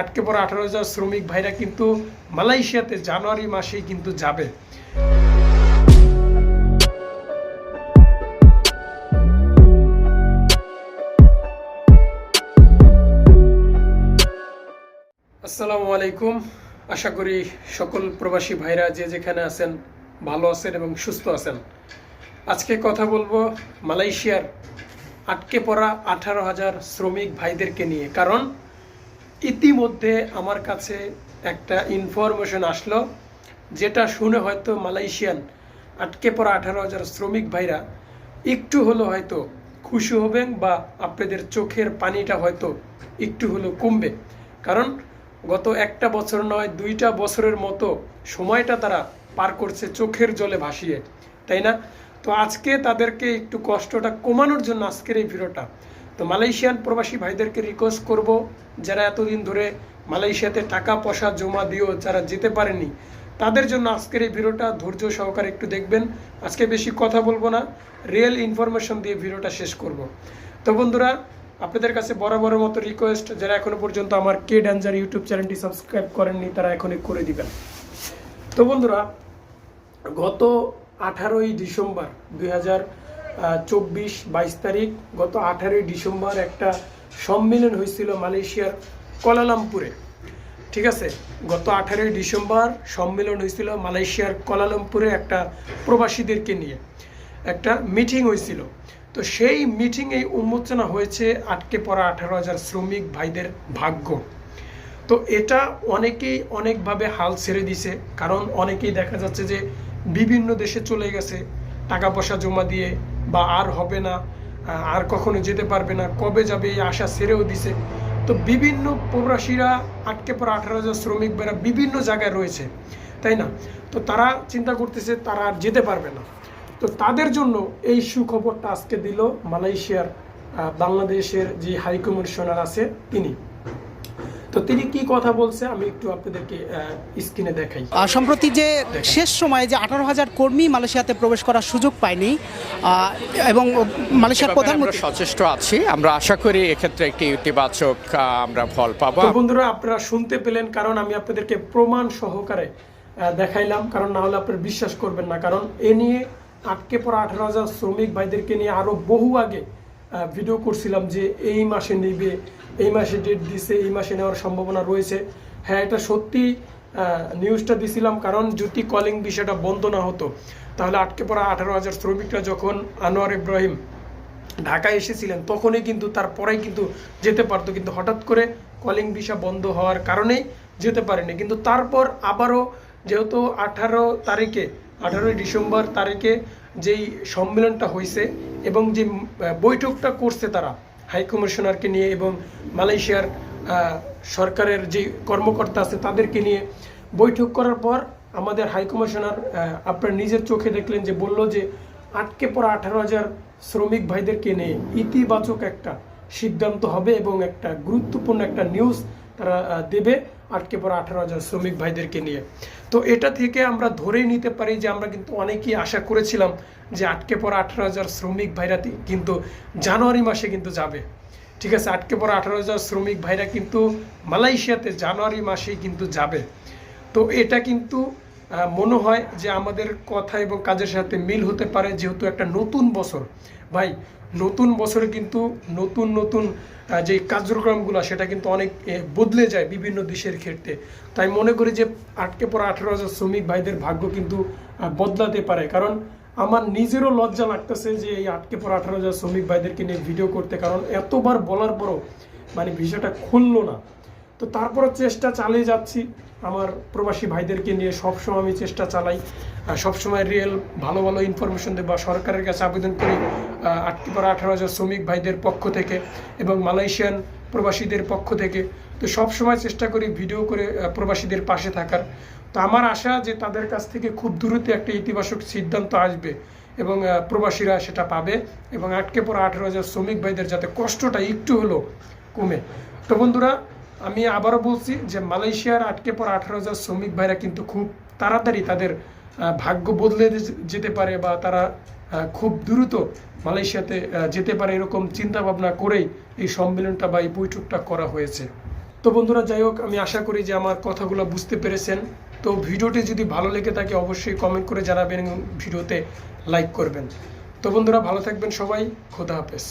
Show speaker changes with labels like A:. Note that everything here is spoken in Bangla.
A: আটকে পড়া আঠারো হাজার শ্রমিক ভাইরা কিন্তু মালয়েশিয়াতে জানুয়ারি মাসেই কিন্তু যাবে। আসসালামু আলাইকুম। আশা করি সকল প্রবাসী ভাইরা যে যেখানে আছেন ভালো আছেন এবং সুস্থ আছেন। আজকে কথা বলব মালয়েশিয়ার আটকে পড়া আঠারো হাজার শ্রমিক ভাইদেরকে নিয়ে। কারণ ইতিমধ্যে আমার কাছে একটা ইনফরমেশন আসলো, যেটা শুনে হয়তো মালয়েশিয়ান আটকে পড়া আঠারো হাজার শ্রমিক ভাইরা একটু হলো হয়তো খুশি হবেন বা আপনাদের চোখের পানিটা হয়তো একটু হলো কমবে। কারণ গত একটা বছর নয়, দুইটা বছরের মতো সময়টা তারা পার করছে চোখের জলে ভাসিয়ে, তাই না? তো আজকে তাদেরকে একটু কষ্টটা কমানোর জন্য আজকের এই ভিডিওটা তো মালয়েশিয়ান প্রবাসী ভাইদেরকে রিকোয়েস্ট করব যারা এতদিন ধরে মালয়েশিয়াতে টাকা পয়সা জমা দিয়েও যারা যেতে পারেনি, তাদের জন্য আজকের এই ভিডিওটা ধৈর্য সহকারে একটু দেখবেন। আজকে বেশি কথা বলব না রিয়েল ইনফরমেশন দিয়ে ভিডিওটা শেষ করব। তো বন্ধুরা, আপনাদের কাছে বরাবরের মতো রিকোয়েস্ট যারা এখনও পর্যন্ত আমার কে ড্যাঞ্জার ইউটিউব চ্যানেলটি সাবস্ক্রাইব করেননি, তারা এখনই করে দিবেন। তো বন্ধুরা, গত আঠারোই ডিসেম্বর দুই হাজার চব্বিশ বাইশ তারিখ গত আঠারোই ডিসেম্বর একটা সম্মেলন হয়েছিল মালয়েশিয়ার কলালামপুরে ঠিক আছে? গত আঠারোই ডিসেম্বর সম্মেলন হয়েছিল মালয়েশিয়ার কলালামপুরে একটা প্রবাসীদেরকে নিয়ে। একটা মিটিং হয়েছিল। তো সেই মিটিংয়ে উন্মোচনা হয়েছে আটকে পড়া আঠারো হাজার শ্রমিক ভাইদের ভাগ্য। তো এটা অনেকেই অনেকভাবে হাল ছেড়ে দিছে। কারণ অনেকেই দেখা যাচ্ছে যে বিভিন্ন দেশে চলে গেছে, টাকা পয়সা জমা দিয়ে বা আর হবে না আর কখনো যেতে পারবে না, কবে যাবে এই আশা ছেড়েও দিছে। তো বিভিন্ন প্রবাসীরা আটকে পড়া আঠারো হাজার শ্রমিক বেরা বিভিন্ন জায়গায় রয়েছে, তাই না? তো তারা চিন্তা করতেছে তারা আর যেতে পারবে না। তো তাদের জন্য এই সুখবরটা আজকে দিল মালয়েশিয়ার বাংলাদেশের যে হাই কমিশনার আছে তিনি। তো তিনি কি কথা বলছে? আমি একটু আপনাদেরকে স্ক্রিনে দেখাই।
B: সম্প্রতি যে শেষ সময়ে যে আঠারো হাজার কর্মী মালয়েশিয়াতে প্রবেশ করার সুযোগ পায়নি এবং মালয়েশিয়ার প্রধানমন্ত্রী
C: সচেষ্ট আছি। আমরা আশা করি এক্ষেত্রে একটি ইতিবাচক আমরা ফল পাবো।
A: বন্ধুরা আপনারা শুনতে পেলেন কারণ আমি আপনাদেরকে প্রমাণ সহকারে দেখাইলাম। কারণ না হলে আপনারা বিশ্বাস করবেন না। কারণ এ নিয়ে আটকে পড়া আঠারো হাজার শ্রমিক ভাইদেরকে নিয়ে আরও বহু আগে ভিডিও করছিলাম যে এই মাসে নেবে, এই মাসে ডেট দিছে, এই মাসে নেওয়ার সম্ভাবনা রয়েছে। হ্যাঁ এটা সত্যি নিউজটা দিছিলাম কারণ যদি কলিং বিষয়টা বন্ধ না হতো। তাহলে আটকে পড়া আঠারো হাজার শ্রমিকরা যখন আনোয়ার ইব্রাহিম ঢাকায় এসেছিলেন, তখনই কিন্তু তারপরেই কিন্তু যেতে পারতো। কিন্তু হঠাৎ করে কলিং ভিসা বন্ধ হওয়ার কারণেই যেতে পারেনি। কিন্তু তারপর আবারও যেহেতু আঠারো তারিখে আঠারোই ডিসেম্বর তারিখে যেই সম্মেলনটা হয়েছে এবং যে বৈঠকটা করছে তারা, হাই কমিশনারকে নিয়ে এবং মালয়েশিয়ার সরকারের যে কর্মকর্তা আছে তাদেরকে নিয়ে বৈঠক করার পর আমাদের হাই কমিশনার আপনার নিজের চোখে দেখলেন যে বলল যে আটকে পড়া আঠারো হাজার শ্রমিক ভাইদেরকে নিয়ে ইতিবাচক একটা সিদ্ধান্ত হবে এবং একটা গুরুত্বপূর্ণ একটা নিউজ তারা দেবে। আটকে পড়া আঠারো হাজার শ্রমিক ভাইদেরকে নিয়ে। তো এটা থেকে আমরা ধরেই নিতে পারি যে আমরা কিন্তু অনেকেই আশা করেছিলাম যে আটকে পড়া আঠারো হাজার শ্রমিক ভাইরা কিন্তু জানুয়ারি মাসে কিন্তু যাবে। ঠিক আছে, আটকে পড়া আঠারো হাজার শ্রমিক ভাইরা কিন্তু মালয়েশিয়াতে জানুয়ারি মাসেই কিন্তু যাবে। তো এটা কিন্তু মনে হয় যে আমাদের কথা এবং কাজের সাথে মিল হতে পারে যেহেতু একটা নতুন বছর। ভাই, নতুন বছরে কিন্তু নতুন নতুন যে কার্যক্রমগুলো, সেটা কিন্তু অনেক বদলে যায় বিভিন্ন দেশের ক্ষেত্রে। তাই মনে করি যে আটকে পড়া আঠারো হাজার শ্রমিক ভাইদের ভাগ্য কিন্তু বদলাতে পারে। কারণ আমার নিজেরও লজ্জা লাগতেছে যে এই আটকে পড়া আঠারো হাজার শ্রমিক ভাইদেরকে নিয়ে ভিডিও করতে, কারণ এতবার বলার পরও মানে ভিসাটা খুললো না। তো তারপরও চেষ্টা চালিয়ে যাচ্ছি। আমার প্রবাসী ভাইদেরকে নিয়ে সবসময় আমি চেষ্টা চালাই। সবসময় রিয়েল ভালো ভালো ইনফরমেশন দেবো সরকারের কাছে আবেদন করি আটটি পর আঠারো হাজার শ্রমিক ভাইদের পক্ষ থেকে এবং মালয়েশিয়ান প্রবাসীদের পক্ষ থেকে। তো সবসময় চেষ্টা করি ভিডিও করে প্রবাসীদের পাশে থাকার। তো আমার আশা যে তাদের কাছ থেকে খুব দ্রুত একটা ইতিবাচক সিদ্ধান্ত আসবে এবং প্রবাসীরা সেটা পাবে এবং আটকে পড়া আঠারো হাজার শ্রমিক ভাইদের যাতে কষ্টটা একটু হলো কমে। তো বন্ধুরা আমি আবারও বলছি যে মালয়েশিয়ার আটকে পড়া আঠারো হাজার শ্রমিক ভাইরা কিন্তু খুব তাড়াতাড়ি তাদের ভাগ্য বদলে যেতে পারে বা তারা খুব দ্রুত মালয়েশিয়াতে যেতে পারে এরকম চিন্তা ভাবনা করেই এই সম্মেলনটা বা এই বৈঠকটা করা হয়েছে। তো বন্ধুরা, যাই হোক, আমি আশা করি যে আমার কথাগুলো বুঝতে পেরেছেন। তো ভিডিওটি যদি ভালো লেগে থাকে, অবশ্যই কমেন্ট করে জানাবেন ভিডিওতে লাইক করবেন। তো বন্ধুরা, ভালো থাকবেন সবাই। খোদা হাফেজ।